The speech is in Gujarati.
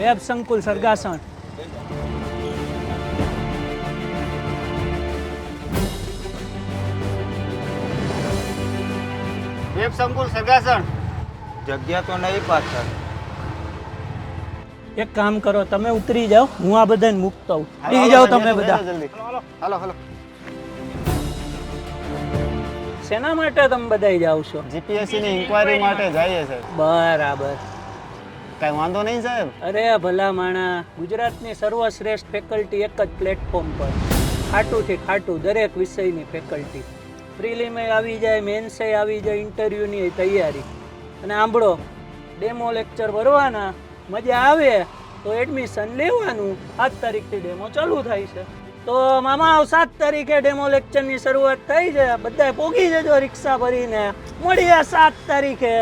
વેબ સંકુલ સરગાસણ. વેબ સંકુલ સરગાસણ. જગ્યા તો નહીં પાછળ. એક કામ કરો તમે ઉતરી જાઓ હું આ બધાને મૂકતો હું ઉતરી જાઓ તમે બધા. હાલો હાલો શેના માટે તમે બધા જાઓ છો? જીપીએસસી ની ઇન્કવાયરી માટે જઈએ છે. બરાબર. કઈ વાંધો નહીં સાહેબ. અરે ભલા માણા, ગુજરાતની સર્વશ્રેષ્ઠ ફેકલ્ટી એક જ પ્લેટફોર્મ પર. ખાટુંથી ખાટું દરેક વિષયની ફેકલ્ટી પ્રિલિમે આવી જાય મેન્સે આવી જાય ઇન્ટરવ્યૂની તૈયારી. અને આંબળો ડેમો લેક્ચર ભરવાના, મજા આવે, તો એડમિશન લેવાનું. સાત તારીખથી ડેમો ચાલુ થાય છે. તો મામા સાત તારીખે ડેમો લેક્ચરની શરૂઆત થઈ છે. બધાય પોગી જજો રિક્ષા ભરીને. મળીએ સાત તારીખે.